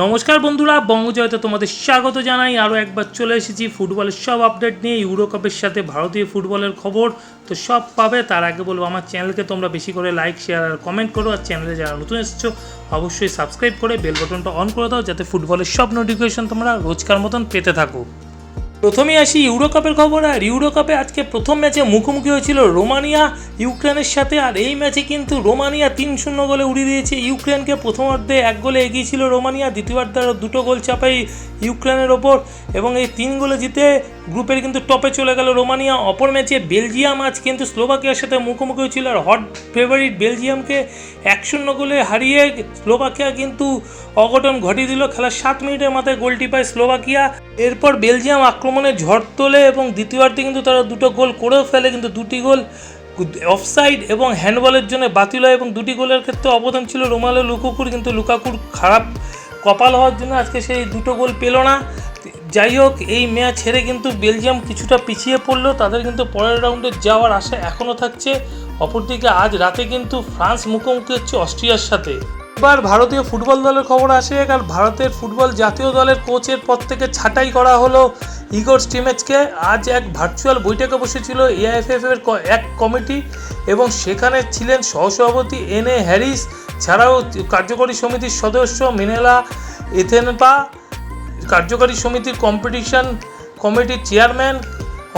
নমস্কার বন্ধুরা, বঙ্গজয়তে তোমাদের স্বাগত জানাই। আরও একবার চলে এসেছি ফুটবলের সব আপডেট নিয়ে ইউরো কাপের সাথে ভারতীয় ফুটবলের খবর। তো সব পাবে, তার আগে বলব, আমার চ্যানেলকে তোমরা বেশি করে লাইক শেয়ার আর কমেন্ট করো। আর চ্যানেলে যারা নতুন এসেছ, অবশ্যই সাবস্ক্রাইব করে বেল বাটনটা অন করে দাও, যাতে ফুটবলের সব নোটিফিকেশন তোমরা রোজকার মতন পেতে থাকো। প্রথমেই আসি ইউরো কাপের খবর, আর ইউরো কাপে আজকে প্রথম ম্যাচে মুখোমুখি হয়েছিল রোমানিয়া, ইউক্রেনের সাথে, আর এই ম্যাচে কিন্তু রোমানিয়া তিন শূন্য গোলে উড়িয়ে দিয়েছে। ইউক্রেনকে প্রথমার্ধে এক গোলে এগিয়েছিল রোমানিয়া, দ্বিতীয়ার্ধে আরও দুটো গোল চাপাই ইউক্রেনের ওপর এবং এই তিন গোলে জিতে গ্রুপের কিন্তু টপে চলে গেল রোমানিয়া। অপর ম্যাচে বেলজিয়াম, আজ কিন্তু স্লোভাকিয়ার সাথে মুখোমুখি হয়েছিল। আর হট ফেভারিট বেলজিয়ামকে এক শূন্য গোলে হারিয়ে স্লোভাকিয়া কিন্তু অঘটন ঘটিয়ে দিল। খেলার সাত মিনিটের মাথায় গোলটি পায় স্লোভাকিয়া। এরপর বেলজিয়াম আক্রমণে ঝড় তোলে এবং দ্বিতীয়ার্ধে কিন্তু তারা দুটো গোল করেও ফেলে, কিন্তু দুটি গোল অফসাইড এবং হ্যান্ডবলের জন্য বাতিল হয় এবং দুটি গোলের ক্ষেত্রে অবদান ছিল রোমালো লুকাকুর। কিন্তু লুকাকুর খারাপ কপাল হওয়ার জন্য আজকে সেই দুটো গোল পেল না। যাই হোক, এই ম্যাচ হেরে কিন্তু বেলজিয়াম কিছুটা পিছিয়ে পড়ল। তাদের কিন্তু পরের রাউন্ডে যাওয়ার আশা এখনও থাকছে। অপরদিকে আজ রাতে কিন্তু ফ্রান্স মুখোমুখি হচ্ছে অস্ট্রিয়ার সাথে। এবার ভারতীয় ফুটবল দলের খবর আসে আর ভারতের ফুটবল জাতীয় দলের কোচের পদ থেকে ছাঁটাই করা হলো ইগোর স্টিমেজকে আজ এক ভার্চুয়াল বৈঠকে বসেছিল এআইএফএফ এর এক কমিটি এবং সেখানে ছিলেন সহসভাপতি এন এ হ্যারিস, ছাড়াও কার্যকরী সমিতির সদস্য মিনেলা এথেনপা। কার্যকারী সমিতির কম্পিটিশন কমিটির চেয়ারম্যান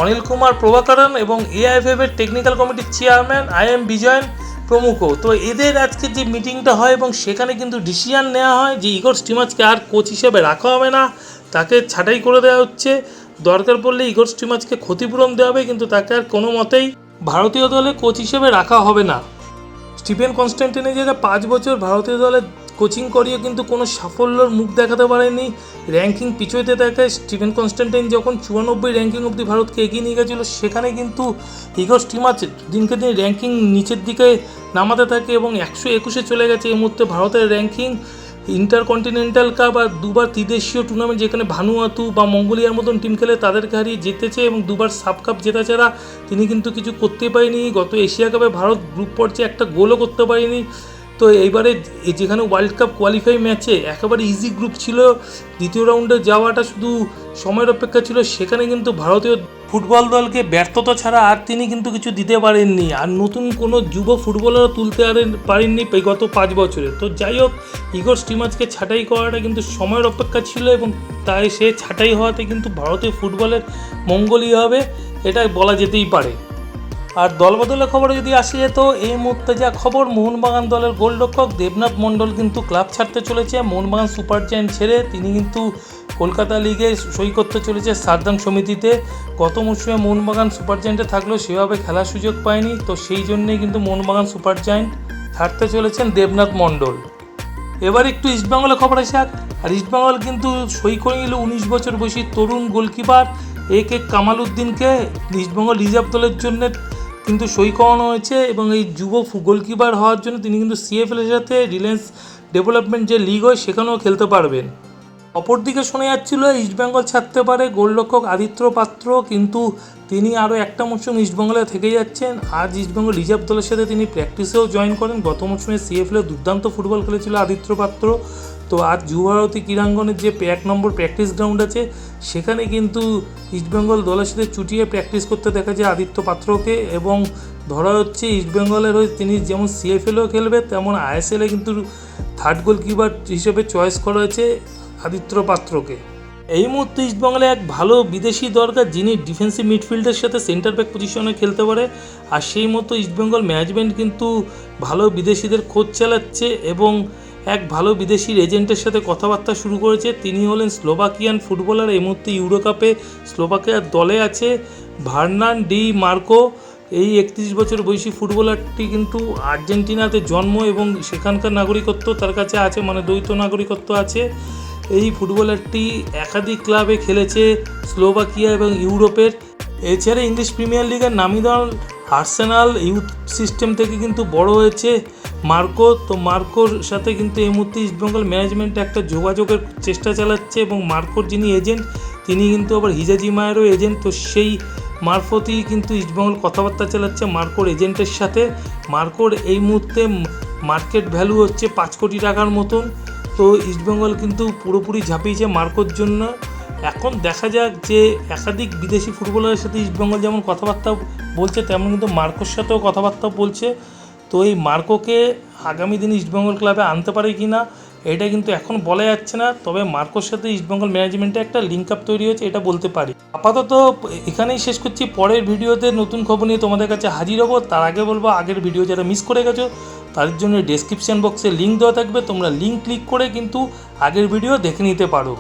অনিল কুমার প্রভাকরণ এবং এআইএফএফ এর টেকনিক্যাল কমিটির চেয়ারম্যান আই এম বিজয়ন প্রমুখ। তো এদের আজকে যে মিটিংটা হয় এবং সেখানে কিন্তু ডিসিশন নেওয়া হয় যে ইগর স্টিমাজকে আর কোচ হিসেবে রাখা হবে না, তাকে ছাঁটাই করে দেওয়া হচ্ছে। দরকার পড়লে ইগর স্টিমাজকে ক্ষতিপূরণ দেওয়া হবে, কিন্তু তাকে আর কোনো মতেই ভারতীয় দলে কোচ হিসেবে রাখা হবে না। স্টিফেন কনস্ট্যান্টিনের জায়গায় পাঁচ বছর ভারতীয় দলে কোচিং করিয়ে কিন্তু কোনো সাফল্যর মুখ দেখাতে পারেনি র্যাঙ্কিং পিছোতে থাকে স্টিভেন কনস্ট্যান্টাইন যখন চুরানব্বই র্যাঙ্কিং অবধি ভারতকে এগিয়ে নিয়ে গেছিল, সেখানে কিন্তু ইগর স্টিমার দিনকে দিন র্যাঙ্কিং নিচের দিকে নামাতে থাকে এবং একশো একুশে চলে গেছে। এই মুহূর্তে ভারতের র্যাঙ্কিং ইন্টারকন্টিনেন্টাল কাপ আর দুবার ত্রিদেশীয় টুর্নামেন্ট যেখানে ভানুয়াতু বা মঙ্গোলিয়ার মতন টিম খেলে তাদেরকে হারিয়ে জিতেছে এবং দুবার সাব কাপ জেতা ছাড়া তিনি কিন্তু কিছু করতে পারেনি গত এশিয়া কাপে ভারত গ্রুপ পর্যায়ে একটা গোলও করতে পারেনি। তো এইবারে যেখানে ওয়ার্ল্ড কাপ কোয়ালিফাই ম্যাচে একেবারে ইজি গ্রুপ ছিল, দ্বিতীয় রাউন্ডে যাওয়াটা শুধু সময়ের অপেক্ষা ছিল, সেখানে কিন্তু ভারতীয় ফুটবল দলকে ব্যর্থতা ছাড়া আর তিনি কিন্তু কিছু দিতে পারেননি। আর নতুন কোনো যুব ফুটবলারও তুলতে পারেন- পারেননি গত পাঁচ বছরে। তো যাই হোক ইগর স্টিমাজকে ছাঁটাই করাটা কিন্তু সময়ের অপেক্ষা ছিল এবং তাই সে ছাঁটাই হওয়াতে কিন্তু ভারতীয় ফুটবলের মঙ্গলই হবে, এটা বলা যেতেই পারে। আর দলবদলের খবরে যদি আসে যেত এই মুহূর্তে যা খবর, মোহনবাগান দলের গোলরক্ষক দেবনাথ মণ্ডল কিন্তু ক্লাব ছাড়তে চলেছে। মোহনবাগান সুপার জায়ান্ট ছেড়ে তিনি কিন্তু কলকাতা লিগে সই করতে চলেছে সারদাম সমিতিতে। গত মৌসুমে মোহনবাগান সুপার জায়ান্টে থাকলেও সেভাবে খেলার সুযোগ পায়নি, তো সেই জন্যেই কিন্তু মোহনবাগান সুপার জায়ান্ট ছাড়তে চলেছেন দেবনাথ মণ্ডল। এবার একটু ইস্টবেঙ্গলের খবর আসে। আর ইস্টবেঙ্গল কিন্তু সই করে নিল উনিশ বছর বয়সী তরুণ গোলকিপার এ কে কামাল উদ্দিনকে। ইস্টবেঙ্গল রিজার্ভ দলের জন্য কিন্তু সই করানো হয়েছে এবং এই যুব গোলকিপার হওয়ার জন্য তিনি কিন্তু সিএফএলের সাথে রিলায়েন্স ডেভেলপমেন্ট যে লিগ হয়, সেখানেও খেলতে পারবেন। অপরদিকে শোনা যাচ্ছিল ইস্টবেঙ্গল ছাড়তে পারে গোলরক্ষক আদিত্য পাত্র, কিন্তু তিনি আরও একটা মৌসুম ইস্টবেঙ্গলে থেকে যাচ্ছেন। আজ ইস্টবেঙ্গল রিজার্ভ দলের সাথে তিনি প্র্যাকটিসেও জয়েন করেন। গত মৌসুমে সিএফএলে দুর্দান্ত ফুটবল খেলেছিল আদিত্য পাত্র। তো আজ যুবভারতী ক্রীড়াঙ্গনের যে এক নম্বর প্র্যাকটিস গ্রাউন্ড আছে, সেখানে কিন্তু ইস্টবেঙ্গল দলের সাথে চুটিয়ে প্র্যাকটিস করতে দেখা যায় আদিত্য পাত্রকে। এবং ধরা হচ্ছে ইস্টবেঙ্গলের হয়ে তিনি যেমন সিএফএলও খেলবে, তেমন আইএসএলে কিন্তু থার্ড গোলকিপার হিসেবে চয়েস করা হয়েছে। আদিত্য পাত্রকে। এই মুহূর্তে ইস্টবেঙ্গলে এক ভালো বিদেশি দরকার যিনি ডিফেন্সিভ মিডফিল্ডের সাথে সেন্টার ব্যাক পজিশনে খেলতে পারে। আর সেই মতো ইস্টবেঙ্গল ম্যানেজমেন্ট কিন্তু ভালো বিদেশিদের খোঁজ চালাচ্ছে এবং এক ভালো বিদেশির এজেন্টের সাথে কথাবার্তা শুরু করেছে। তিনি হলেন স্লোভাকিয়ান ফুটবলার। এই মুহূর্তে ইউরো কাপে স্লোভাকিয়ার দলে আছে ভার্নান ডি মার্কো। এই একত্রিশ বছর বয়সী ফুটবলারটি কিন্তু আর্জেন্টিনাতে জন্ম এবং সেখানকার নাগরিকত্ব তার কাছে আছে মানে দ্বৈত নাগরিকত্ব আছে। এই ফুটবলারটি একাধিক ক্লাবে খেলেছে স্লোভাকিয়া এবং ইউরোপের। এছাড়া ইংলিশ প্রিমিয়ার লিগের নামি দল আর্সেনাল ইউথ সিস্টেম থেকে কিন্তু বড় হয়েছে মার্কো। তো মার্কোর সাথে কিন্তু এই মুহূর্তে ইস্টবেঙ্গল ম্যানেজমেন্ট একটা যোগাযোগের চেষ্টা চালাচ্ছে এবং মার্কোর যিনি এজেন্ট, তিনি কিন্তু আবার হিজাজি মায়েরও এজেন্ট। তো সেই মারফতই কিন্তু ইস্টবেঙ্গল কথাবার্তা চালাচ্ছে মার্কোর এজেন্টের সাথে। মার্কোর এই মুহূর্তে মার্কেট ভ্যালু হচ্ছে পাঁচ কোটি টাকার মতন। তো ইস্টবেঙ্গল কিন্তু পুরোপুরি ঝাঁপিয়েছে মার্কোর জন্য। এখন দেখা যাক যে একাধিক বিদেশি ফুটবলারের সাথে ইস্টবেঙ্গল যেমন কথাবার্তা বলছে, তেমন কিন্তু মার্কোর সাথেও কথাবার্তা বলছে। তো এই মার্কোকে আগামী দিনে ইস্টবেঙ্গল ক্লাবে আনতে পারে কি না এটা কিন্তু এখন বলা যাচ্ছে না। তবে মার্কোর সাথে ইস্টবেঙ্গল ম্যানেজমেন্টে একটা লিঙ্ক আপ তৈরি হয়েছে, এটা বলতে পারি। আপাতত এখানেই শেষ করছি। পরের ভিডিওতে নতুন খবর নিয়ে তোমাদের কাছে হাজির হব। তার আগে বলব, আগের ভিডিও যারা মিস করে গেছো তাদের জন্য ডেসক্রিপশন বক্সে লিঙ্ক দেওয়া থাকবে, তোমরা লিঙ্ক ক্লিক করে কিন্তু আগের ভিডিও দেখে নিতে পারো।